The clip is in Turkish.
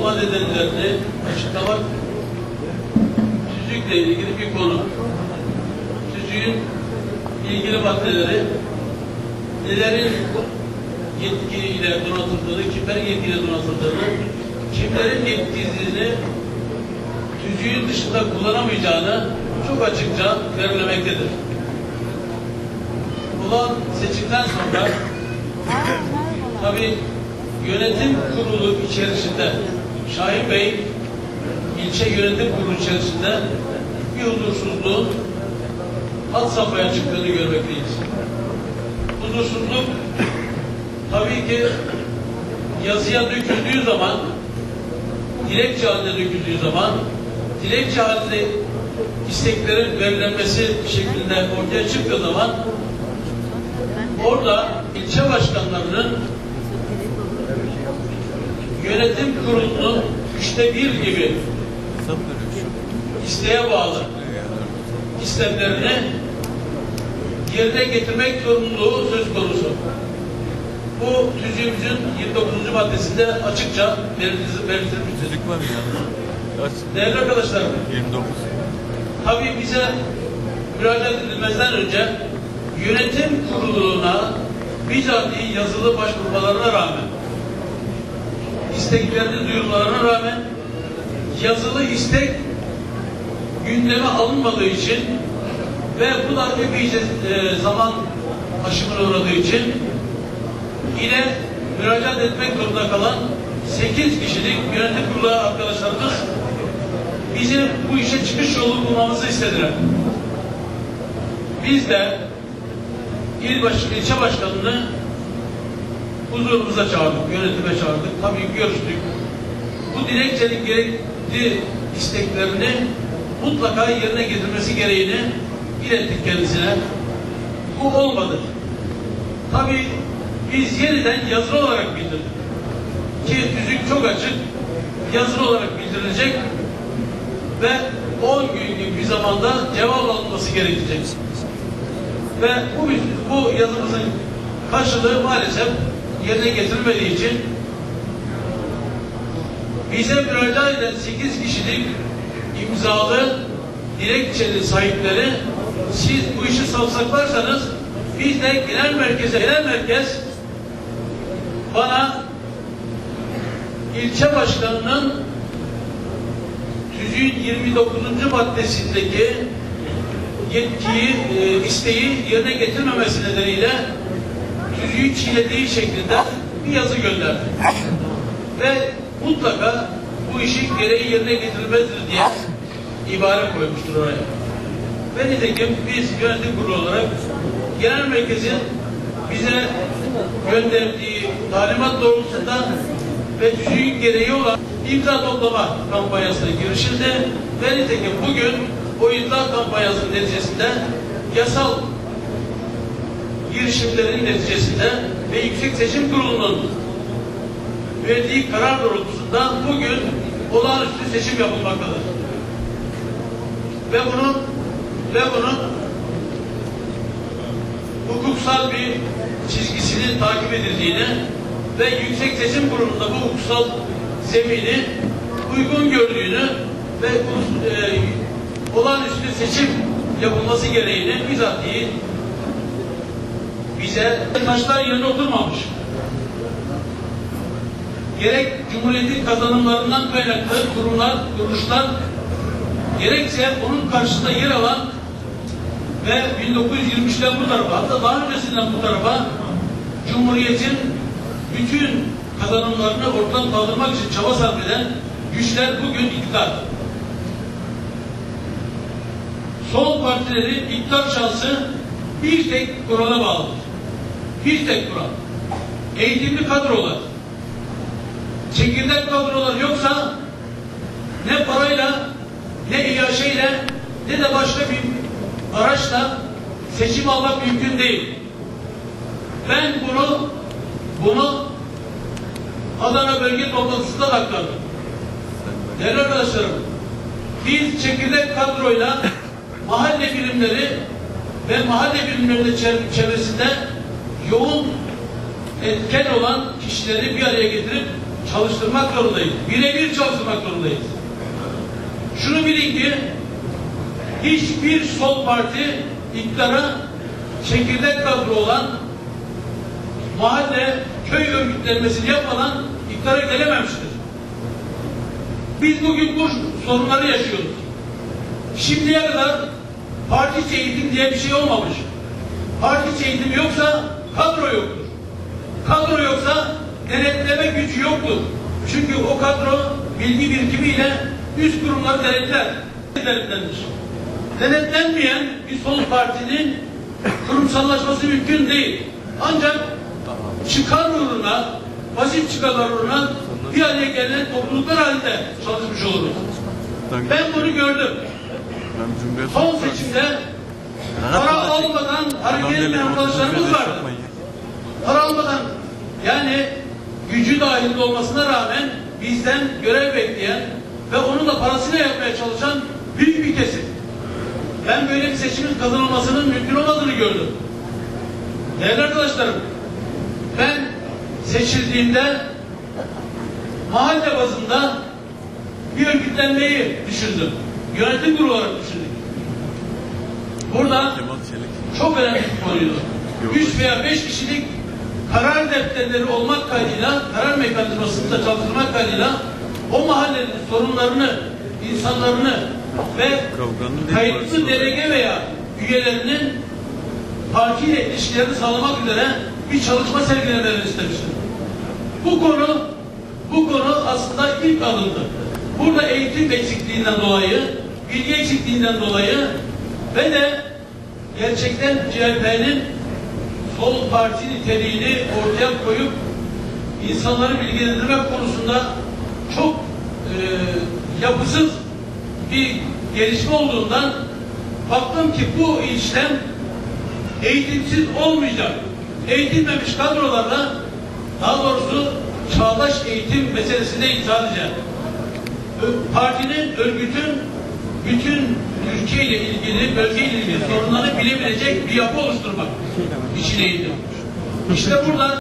olma nedenlerini açıklamak tüzükle ilgili bir konu. Tüzüğün ilgili maddeleri nelerin yetkiyle donatıldığını, kimlerin yetkiyle donatıldığını, kimlerin yetkisini tüzüğün dışında kullanamayacağını çok açıkça belirlemektedir. Olan seçimden sonra tabi yönetim kurulu içerisinde Şahin Bey ilçe yönetim kurulu içerisinde bir huzursuzluğun had safhaya çıktığını görmekteyiz. Huzursuzluk tabii ki yazıya döküldüğü zaman dilekçe haline döküldüğü zaman dilekçe halinde isteklerin belirlenmesi şeklinde ortaya çıktığı zaman orada ilçe başkanlarının yönetim kurulunun üçte bir gibi isteğe bağlı istemlerini yerine getirmek zorunluluğu söz konusu. Bu tüzüğümüzün 29. maddesinde açıkça belirtilmiştir. Değerli arkadaşlar, 29. tabii bize müracaat edilmezden önce yönetim kuruluna bizatihi yazılı başvurmalarına rağmen isteklerini duyurmalarına rağmen yazılı istek gündeme alınmadığı için ve bu da epeyce e, zaman aşımına uğradığı için yine müracaat etmek zorunda kalan 8 kişilik yönetim kurulu arkadaşlarımız bizim bu işe çıkış yolu bulmamızı istediler. Biz de il baş, ilçe başkanını huzurumuza çağırdık, yönetime çağırdık. Tabii görüştük. Bu dilekçenin gerekli isteklerini mutlaka yerine getirmesi gereğini ilettik kendisine. Bu olmadı. Tabii biz yeniden yazılı olarak bildirdik. Ki tüzük çok açık. Yazılı olarak bildirilecek ve 10 günlük bir zamanda cevap alınması gerekecek. Ve bu, bu yazımızın karşılığı maalesef yerine getirilmediği için bize müracaat eden 8 kişilik imzalı dilekçeli sahipleri siz bu işi savsaklarsanız biz de genel merkeze, genel merkez bana ilçe başkanının tüzüğün 29. maddesindeki yetkiyi, e, isteği yerine getirmemesi nedeniyle tüzüğü çiğnediği şeklinde bir yazı gönderdi. Ve mutlaka bu işin gereği yerine getirilmelidir diye ibare koymuştur oraya. Ve nitekim biz yönetim kurulu olarak genel merkezin bize gönderdiği talimat doğrultusunda ve tüzüğün gereği olan imza toplama kampanyasına girişildi. Ve nitekim bugün o imza kampanyasının neticesinde yasal girişimlerin neticesinde ve Yüksek Seçim Kurulu'nun verdiği karar doğrultusunda bugün olağanüstü seçim yapılmaktadır. Ve bunun ve bunun hukuksal bir çizgisinin takip edildiğini ve Yüksek Seçim Kurulu'nda bu hukuksal zemini uygun gördüğünü ve e, olağanüstü seçim yapılması gereğini bizatihi bize taşlar yerine oturmamış. Gerek Cumhuriyet'in kazanımlarından kaynaklı kurumlar, kuruluşlar, gerekse onun karşısında yer alan ve 1923'ten bu tarafa, hatta daha öncesinden bu tarafa Cumhuriyet'in bütün kazanımlarını ortadan kaldırmak için çaba sarf eden güçler bugün iktidar. Sol partilerin iktidar şansı bir tek kurala bağlıdır. Tek kural. Eğitimli kadrolar. Çekirdek kadrolar yoksa ne parayla ne iaşeyle ne de başka bir araçla seçim almak mümkün değil. Ben bunu bunu Adana bölge toplantısında aktardım. Değerli arkadaşlarım, biz çekirdek kadroyla mahalle birimleri ve mahalle birimlerinin çev- çevresinde yoğun etken olan kişileri bir araya getirip çalıştırmak zorundayız. Birebir çalıştırmak zorundayız. Şunu bilin ki hiçbir sol parti iktidara çekirdek kadro olan mahalle, köy örgütlenmesini yapmadan iktidara gelememiştir. Biz bugün bu sorunları yaşıyoruz. Şimdiye kadar parti eğitim diye bir şey olmamış. Parti içi eğitim yoksa kadro yoktur. Kadro yoksa denetleme gücü yoktur. Çünkü o kadro bilgi birikimiyle üst kurumları denetler. Denetlenmiş. Denetlenmeyen bir sol partinin kurumsallaşması mümkün değil. Ancak çıkar uğruna, basit çıkarlar uğruna bir araya gelen topluluklar halinde çalışmış oluruz. Ben bunu gördüm. Son seçimde para almadan hareket eden arkadaşlarımız vardı. Para almadan yani gücü dahilinde olmasına rağmen bizden görev bekleyen ve onu da parasıyla yapmaya çalışan büyük bir kesim. Ben böyle bir seçimin kazanılmasının mümkün olmadığını gördüm. Değerli arkadaşlarım, ben seçildiğimde mahalle bazında bir örgütlenmeyi düşündüm. Yönetim kurulu olarak düşündük. Burada çok önemli bir konuydu. Üç veya beş kişilik karar defterleri olmak kaydıyla, karar mekanizmasında çalıştırmak kaydıyla o mahallenin sorunlarını, insanlarını ve kayıtlı delege veya üyelerinin partiyle ilişkilerini sağlamak üzere bir çalışma sergilemelerini istemiştim. Bu konu bu konu aslında ilk alındı. Burada eğitim eksikliğinden dolayı, bilgi eksikliğinden dolayı ve de gerçekten CHP'nin sol parti niteliğini ortaya koyup insanları bilgilendirmek konusunda çok e, yapısız bir gelişme olduğundan baktım ki bu işlem eğitimsiz olmayacak. Eğitilmemiş kadrolarla daha doğrusu çağdaş eğitim meselesinde sadece Ö- partinin, örgütün bütün Türkiye ile ilgili, bölge ile ilgili sorunları bilebilecek bir yapı oluşturmak için eğitim. İşte burada